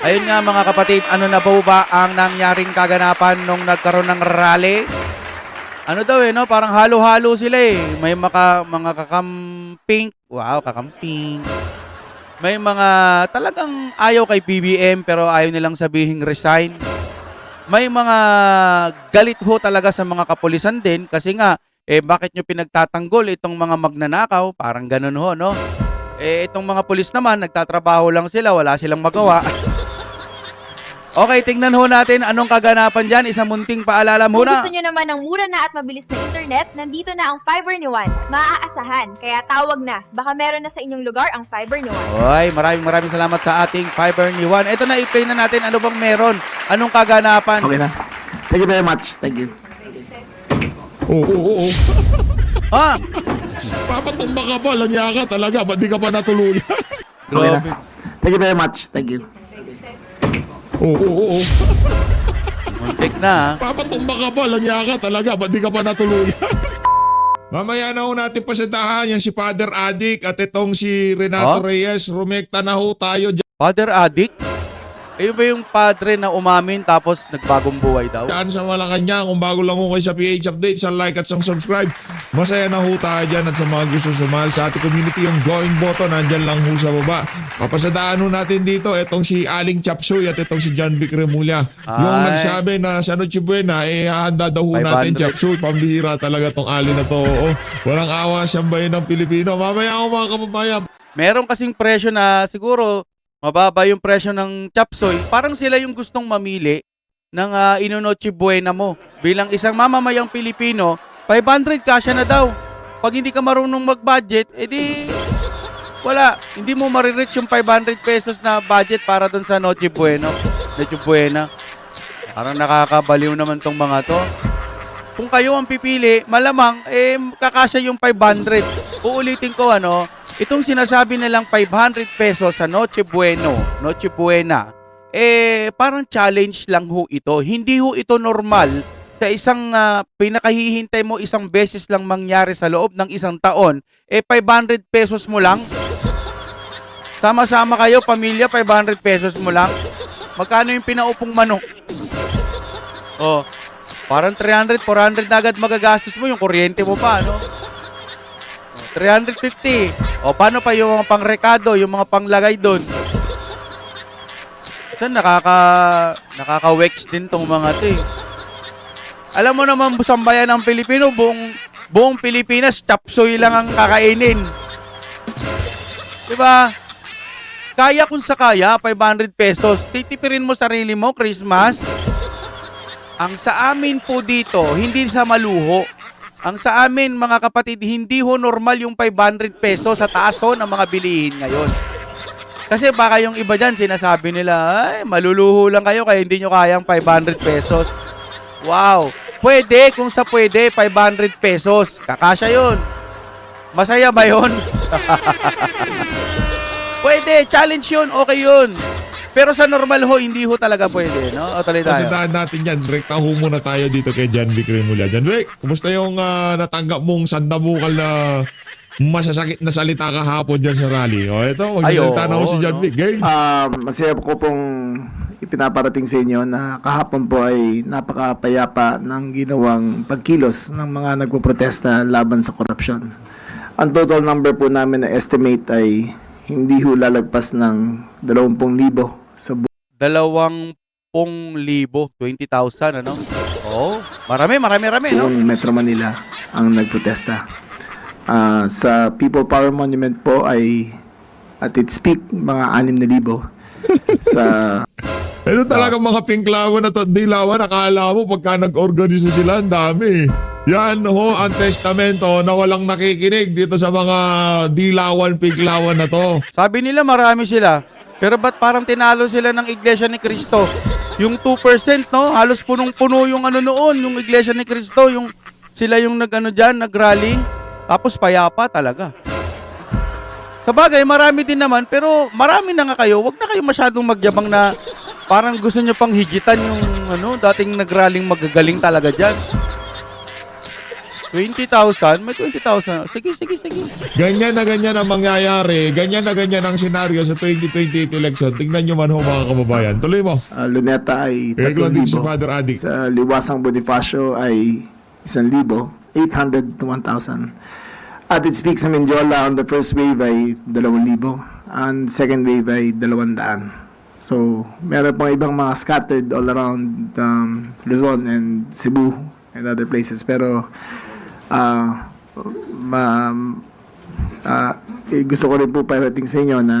Ayun nga mga kapatid, ano na po ba ang nangyaring kaganapan nung nagkaroon ng rally? Ano daw eh, no? Parang halo-halo sila eh. May maka, mga kakamping. Wow, kakamping. May mga talagang ayaw kay BBM pero ayaw nilang sabihin resign. May mga galit ho talaga sa mga kapulisan din kasi nga, eh bakit nyo pinagtatanggol itong mga magnanakaw? Parang ganun ho, no? Eh itong mga pulis naman, nagtatrabaho lang sila, wala silang magawa. okay, tingnan ho natin anong kaganapan dyan. Isang munting paalala Kung muna. gusto nyo naman ng mura na at mabilis na internet, nandito na ang fiber ni Juan. Maaasahan, kaya tawag na. Baka meron na sa inyong lugar ang fiber ni Juan. Oy, maraming maraming salamat sa ating Fiber ni Juan. Ito na, i-play na natin ano bang meron. Anong kaganapan? Okay na. Thank you very much. Thank you. Oo, oo, oo. Ha? Papatumba ka pa, langya ka talaga. Ba't di ka pa natuluyan? Okay na. Thank you very much. Thank you. Oo, oo, oo. Muntik na? Papatumba ka pa, langya ka talaga. Ba't di ka pa natuluyan? Mamaya na ho natin pasadahan yan si Father Adik at itong si Renato Oh? Reyes. Rumekta na ho tayo Father addict? Ayun ba yung padre na umamin tapos nagbagong buhay daw? dyan sa Malacanang. Kung bago lang ho kayo sa PH Update, sa like at sa subscribe. Masaya na ho tayo dyan at sa mga gusto sumahal sa ating community, yung join button, nandyan lang ho sa baba. Papasadaan ho natin dito, itong si Aling Chapsoy at itong si John Vic Remulla. Yung nagsabi na sa Noche Buena, eh handa daw ho natin 500. Chapsoy. Pambihira talaga tong Ali na to. Oo. Walang awa siyang bayan ng Pilipino. Mamaya ako mga kababayan. Meron kasing presyo na siguro mababa yung presyo ng chapsoy. Parang sila yung gustong mamili ng uh, Inonoche Buena mo. Bilang isang mamamayang Pilipino, 500 kasya na daw. Pag hindi ka marunong mag-budget, edi wala. Hindi mo marireach yung 500 pesos na budget para dun sa Noche Bueno. Noche Buena. Parang nakakabaliw naman tong mga to. Kung kayo ang pipili, malamang, eh, kakasya yung 500. Uulitin ko, ano, itong sinasabi nilang 500 pesos sa Noche Bueno, Noche Buena, eh, parang challenge lang ho ito. Hindi ho ito normal sa isang ah, pinakahihintay mo isang beses lang mangyari sa loob ng isang taon, eh, 500 pesos mo lang. Sama-sama kayo, pamilya, 500 pesos mo lang. Magkano yung pinaupong manok? Oh, parang 300, 400 na agad magagastos mo yung kuryente mo pa, no? Oh, 350. O, paano pa yung mga pangrekado, yung mga panglagay doon? Saan nakaka, nakaka-wex din tong mga to eh. Alam mo naman, busambayan ng Pilipino, buong, buong Pilipinas, chapsoy lang ang kakainin. Diba? Kaya kung sa kaya, 500 pesos. Titipirin mo sarili mo, Christmas. Ang sa amin po dito, hindi sa maluho. Ang sa amin, mga kapatid, hindi ho normal yung 500 pesos sa taas ho ng mga bilihin ngayon. Kasi baka yung iba dyan, sinasabi nila, ay, maluluho lang kayo kaya hindi nyo kayang 500 pesos. Wow! Pwede, kung sa pwede, 500 pesos. Kakasya yun. Masaya ba yun? pwede, challenge yun, okay yun. Pero sa normal ho, hindi ho talaga pwede, no? O tuloy tayo. Pasadahan natin yan. Rekta ho muna tayo dito kay John Vic Remulla. John Vic, kumusta yung ah, natanggap mong sandabukal na masasakit na salita kahapon dyan sa rally? O ito, magsasalita Ay, na ho oo, si John no? Vic. Game. Ah, masaya ko pong ipinaparating sa inyo na kahapon po ay napakapayapa ng ginawang pagkilos ng mga nagpoprotesta laban sa korupsyon. Ang total number po namin na estimate ay hindi ho lalagpas ng 20,000 sa bu- Dalawang pong libo, 20,000, ano? Oh, marami, marami, marami, no? buong Metro Manila ang nagprotesta. Ah, sa People Power Monument po ay at its peak mga 6,000 sa Ito talaga mga pinklawan at dilawan. Nakala mo pagka nag-organisa sila, ang dami. Yan ho ang testamento na walang nakikinig dito sa mga dilawan, pinklawan na to. Sabi nila marami sila. Pero ba't parang tinalo sila ng Iglesia ni Cristo? Yung 2%, no? Halos punong-puno yung ano noon, yung Iglesia ni Cristo, yung sila yung nag-ano dyan, nag-rally. Tapos payapa talaga. Sa bagay, marami din naman, pero marami na nga kayo. Huwag na kayo masyadong magyabang na parang gusto nyo pang higitan yung ano, dating nag-rallying magagaling talaga dyan. 20,000? May 20,000. Sige, sige, sige. Ganyan na ganyan ang mangyayari. Ganyan na ganyan ang senaryo sa 2028 election. Tingnan nyo man ho mga kababayan. Tuloy mo. Ah, Luneta ay Kaya ko din si 3,000. Father Adik. Sa Liwasang Bonifacio ay 1,000. 800 to 1,000. At it speaks sa Mindiola on the first wave ay 2,000. And second wave ay 200. So, meron pang ibang mga scattered all around um, Luzon and Cebu and other places. Pero, ah, ma, ah, eh, gusto ko rin po parating sa inyo na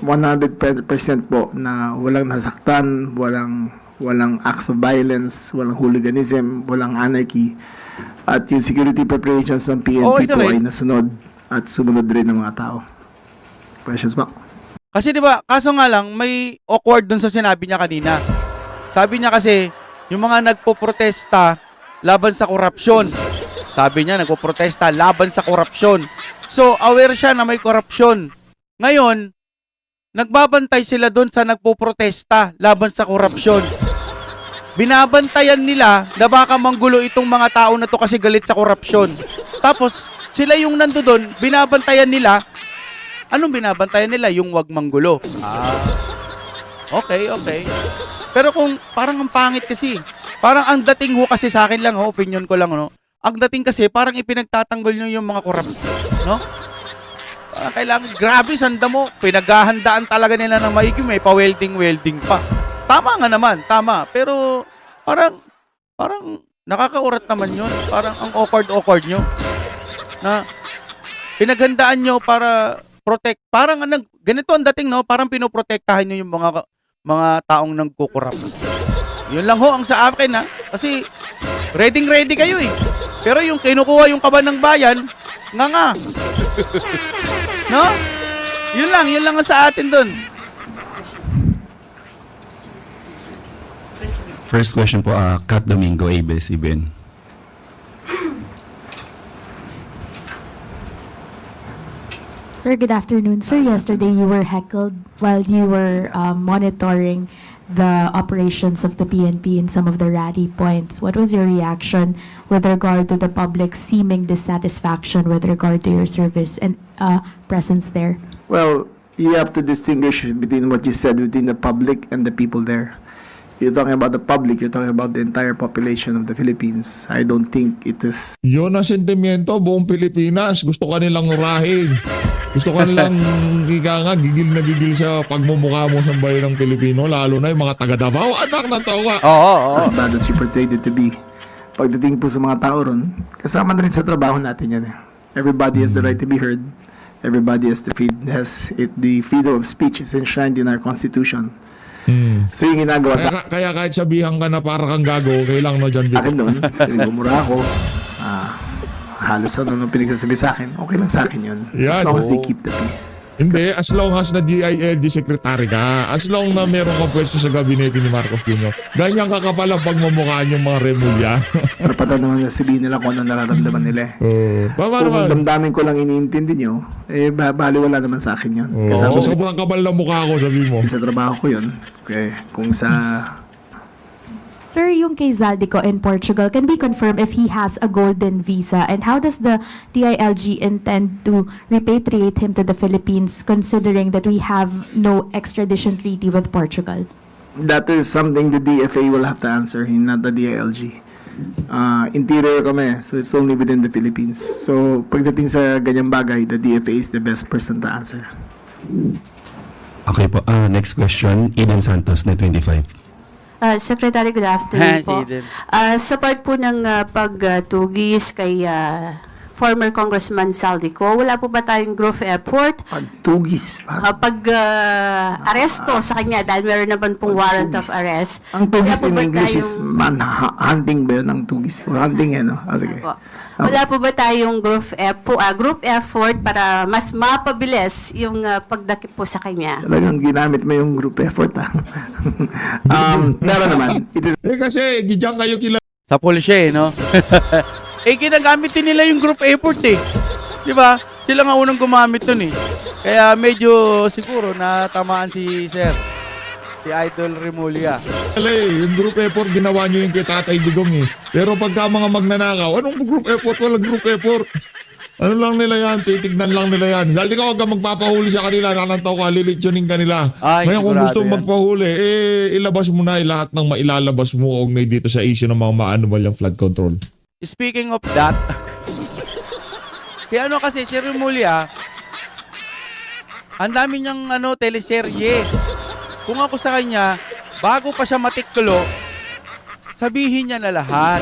100% po na walang nasaktan, walang walang acts of violence, walang hooliganism, walang anarchy. At yung security preparations ng PNP na po rin. ay nasunod at sumunod rin ng mga tao. Questions ba? Kasi 'di ba, kaso nga lang may awkward dun sa sinabi niya kanina. Sabi niya kasi yung mga nagpoprotesta laban sa korupsyon. Sabi niya nagpoprotesta laban sa korupsyon. So aware siya na may korupsyon. Ngayon, nagbabantay sila dun sa nagpoprotesta laban sa korupsyon. Binabantayan nila na baka manggulo itong mga tao na to kasi galit sa korupsyon. Tapos sila yung nandoon, binabantayan nila Anong binabantayan nila? Yung wag manggulo. Ah. Okay, okay. Pero kung parang ang pangit kasi. Parang ang dating ho kasi sa akin lang ho, opinion ko lang no. Ang dating kasi parang ipinagtatanggol nyo yung mga korap. No? Ah, kailangan, grabe, sanda mo. Pinaghahandaan talaga nila ng maigi. May pa-welding-welding pa. Tama nga naman, tama. Pero parang, parang nakakaurat naman yun. Parang ang awkward-awkward nyo. Na pinaghandaan nyo para protect. Parang ano, ganito ang dating, no? Parang pinoprotektahan nyo yung mga mga taong nagkukurap. Yun lang ho ang sa akin, ha? Kasi ready ready kayo, eh. Pero yung kinukuha yung kaban ng bayan, nga nga. no? Yun lang, yun lang ang sa atin dun. First question po, uh, Kat Domingo, ABS-CBN. Sir, good afternoon. Sir, yesterday you were heckled while you were um, monitoring the operations of the PNP in some of the rally points. What was your reaction with regard to the public seeming dissatisfaction with regard to your service and uh, presence there? Well, you have to distinguish between what you said within the public and the people there. You're talking about the public, you're talking about the entire population of the Philippines. I don't think it is Yun ang sentimiento, buong Pilipinas. Gusto ka nilang urahin. Gusto ka nilang ika nga, gigil na gigil sa pagmumukha mo sa bayan ng Pilipino, lalo na yung mga taga Davao. Anak ng tawa. Oo, oo. as bad as you portrayed it to be. Pagdating po sa mga tao ron, kasama na rin sa trabaho natin yan. eh. Everybody has the right to be heard. Everybody has the, has it, the freedom of speech is enshrined in our Constitution. Hmm. So yung ginagawa sa Kaya, kaya kahit sabihan ka na para kang gago, kailang na dyan akin noon, pinagmumura ako, ah, halos ano nung pinagsasabi sa akin, okay lang sa akin yun. Yan, As long as they keep the peace. Hindi, as long as na GILD secretary ka, as long na meron kang pwesto sa gabinete ni Marcos Jr., ganyan ka kapal ang pagmumukhaan yung mga remulya. Karapatan naman na sabihin nila kung ano nararamdaman nila eh. uh, tama Kung naman. damdamin ko lang iniintindi nyo, eh, ba- bali wala naman sa akin yun. Oh, Kasama sa sobrang kabal na mukha ko, sabi mo. sa trabaho ko yun. Okay. Kung sa Sir, yung kay Zaldico in Portugal, can we confirm if he has a golden visa? And how does the DILG intend to repatriate him to the Philippines considering that we have no extradition treaty with Portugal? that is something the DFA will have to answer, not the DILG. Uh, interior kami, so it's only within the Philippines. So, pagdating sa ganyang bagay, the DFA is the best person to answer. Okay po, ah, next question, Eden Santos, Net 25. Uh, Secretary, good afternoon po. Uh, sa part po ng uh, pagtugis kay uh, former Congressman Saldico, wala po ba tayong growth effort? Pagtugis. Uh, pag uh, aresto sa kanya dahil meron naman pong warrant of arrest. Ang tugis po in English is tayong- man hunting ba yun? Ang tugis po. Hunting eh, no? Ah, sige. Po. Wala po ba tayong group, effort, uh, group effort para mas mapabilis yung uh, pagdakip po sa kanya? Talagang ginamit mo yung group effort, ah. um, meron naman. It is Eh kasi, gidyang kayo kila Sa pulisya, eh, no? eh, ginagamit din nila yung group effort, eh. Di ba? Sila nga unang gumamit nun, eh. Kaya medyo siguro natamaan si Sir. Si Idol Remulia. Wala eh, yung group effort ginawa nyo yung kay Tatay Digong eh. Pero pagka mga magnanakaw, anong group effort? Walang group effort. Ano lang nila yan, titignan lang nila yan. Dahil ka huwag magpapahuli sa kanila, nakanantaw ka, lilitsyonin ka nila. Ay, Ngayon kung gusto yan. magpahuli, eh, ilabas mo na eh, lahat ng mailalabas mo og may dito sa issue ng mga maanumal yung flood control. Speaking of that, si ano kasi, si Remulla, ang dami niyang ano, teleserye. Kung ako sa kanya, bago pa siya matiklo, sabihin niya na lahat.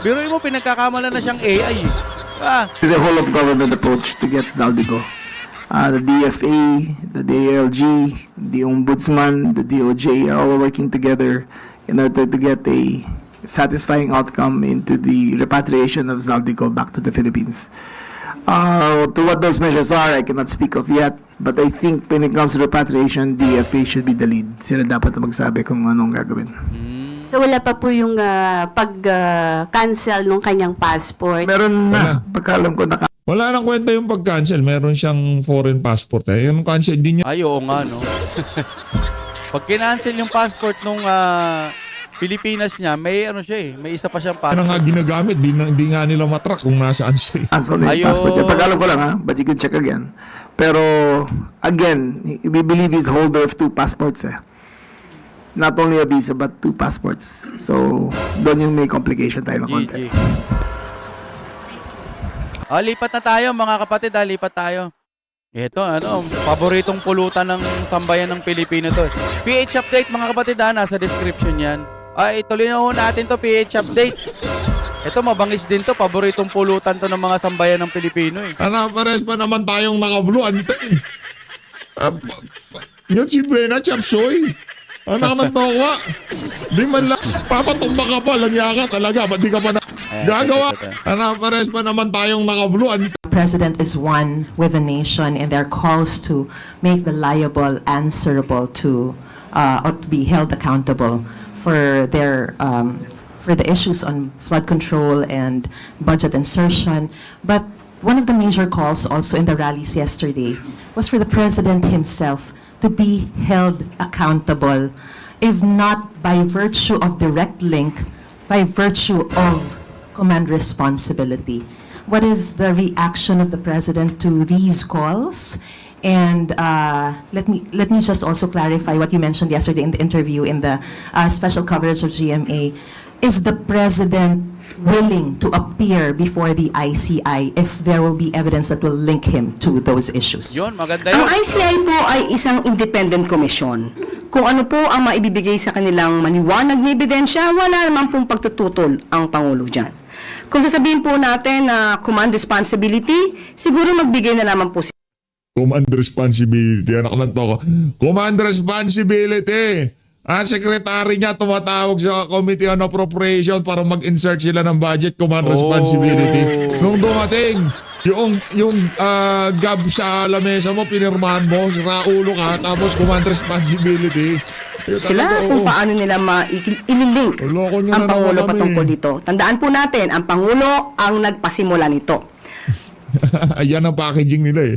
Pero mo, pinagkakamala na siyang AI. eh. Ah, It's a whole of government approach to get Zaldigo. Uh, the DFA, the DALG, the Ombudsman, the DOJ are all working together in order to get a satisfying outcome into the repatriation of Zaldigo back to the Philippines. Uh, to what those measures are, I cannot speak of yet, but I think when it comes to repatriation, DFA should be the lead. Sila dapat na magsabi kung anong gagawin. So wala pa po yung pag-cancel nung kanyang passport. Meron na, pagkaalam ko, naka Wala nang kwenta yung pag-cancel. Meron siyang foreign passport eh. Yung cancel, hindi niya ay oo nga, no? Pag kinancel yung passport nung ah, Pilipinas niya, may ano siya eh, may isa pa siyang passport. nga ginagamit. Di, na, di nga nila matrack kung nasaan siya. eh. na yung Ayun. passport niya. Pag-alam ko lang ha, but you can check again. Pero, again, we believe he's holder of two passports eh. Not only a visa, but two passports. So, doon yung may complication tayo ng konti. GG. Ah, lipat na tayo mga kapatid, ah, lipat tayo. Ito, ano, paboritong pulutan ng tambayan ng Pilipino to. PH update mga kapatid, ah, nasa description yan. Ay, ituloy na ho natin to, PH update. Ito, mabangis din to, paboritong pulutan to ng mga sambayan ng Pilipino eh. Ano, pares pa naman tayong naka-blue. Ah, pa- pa- Yung si Buena Chapsoy. Ano ka ng towa? Di man lang. Papatumba ka pa. Langya ka talaga. Ba't di ka pa na... Gagawa. ito, ito. Ano, pares pa naman tayong naka-blue. Antin. president is one with the nation and their calls to make the liable answerable to uh, or to be held accountable for their um, for the issues on flood control and budget insertion but one of the major calls also in the rallies yesterday was for the president himself to be held accountable if not by virtue of direct link by virtue of command responsibility. What is the reaction of the president to these calls? And uh, let me let me just also clarify what you mentioned yesterday in the interview in the uh, special coverage of GMA. Is the president willing to appear before the ICI if there will be evidence that will link him to those issues? Yun, maganda Ang yun. ICI po ay isang independent commission. Kung ano po ang maibibigay sa kanilang maniwanag na ebidensya, wala naman pong pagtututol ang Pangulo dyan. Kung sasabihin po natin na command responsibility, siguro magbigay na naman po Command responsibility. Anak ng toko. Command responsibility. Ang sekretary niya tumatawag sa Committee on Appropriation para mag-insert sila ng budget. Command Oh. responsibility. Nung dumating, yung yung ah, gab sa lamesa mo, pinirmahan mo, raulo ka, tapos command responsibility. Eh, sila talaga, kung oo. paano nila ma-ililink ang na Pangulo kami. patungkol dito. Tandaan po natin, ang Pangulo ang nagpasimula nito. Ayan ang packaging nila eh.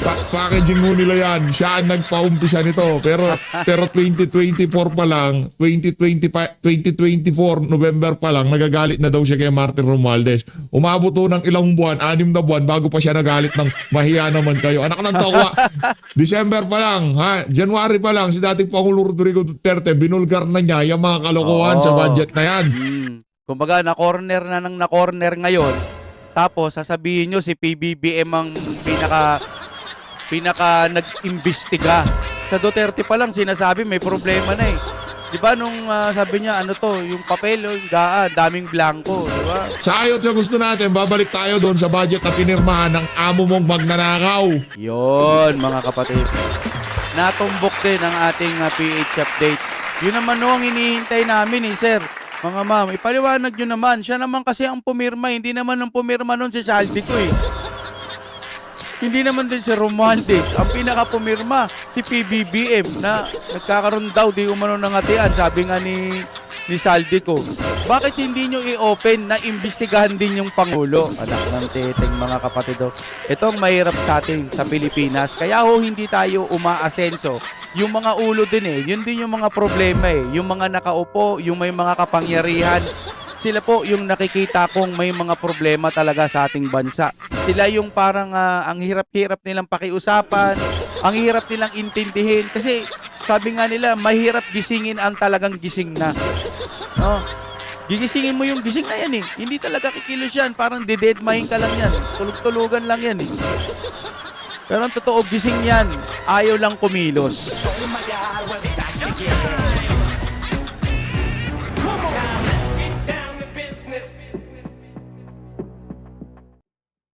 Pa- packaging mo nila yan. Siya ang nagpaumpisa nito. Pero pero 2024 pa lang, 2025, 2024 November pa lang, nagagalit na daw siya kay Martin Romualdez. Umabot to ng ilang buwan, anim na buwan, bago pa siya nagalit ng mahiya naman kayo. Anak ng tokwa. December pa lang, ha? January pa lang, si dating Pangulo Rodrigo Duterte, binulgar na niya yung mga kalokohan sa Oo. budget na yan. Hmm. Kumbaga, na-corner na ng na-corner ngayon. Tapos, sasabihin nyo si PBBM ang pinaka pinaka nag-imbestiga. Sa Duterte pa lang sinasabi may problema na eh. 'Di ba nung ah, sabi niya ano to, yung papel, yung gaa, daming blanco, 'di ba? Sa ayot sa gusto natin, babalik tayo doon sa budget na pinirmahan ng amo mong magnanakaw. Yon, mga kapatid. Natumbok din ang ating ah, PH update. Yun naman no ang hinihintay namin eh, sir. Mga ma'am, ipaliwanag nyo naman. Siya naman kasi ang pumirma. Hindi naman ang pumirma nun si Saldi ko eh. Hindi naman din si Romualdez. Ang pinaka-pumirma, si PBBM na nagkakaroon daw di umano ng hatian. Sabi nga ni, ni Saldico. Bakit hindi nyo i-open na imbestigahan din yung Pangulo? Anak ng teteng mga kapatido. Ito ang mahirap sa atin sa Pilipinas. Kaya ho hindi tayo umaasenso. Yung mga ulo din eh, yun din yung mga problema eh. Yung mga nakaupo, yung may mga kapangyarihan, sila po yung nakikita kong may mga problema talaga sa ating bansa. Sila yung parang ah, ang hirap-hirap nilang pakiusapan, ang hirap nilang intindihin kasi sabi nga nila mahirap gisingin ang talagang gising na. No? Gigisingin mo yung gising na yan eh. Hindi talaga kikilos yan. Parang didedmahin ka lang yan. Tulog-tulugan lang yan eh. Pero ang totoo, gising yan. Ayaw lang kumilos.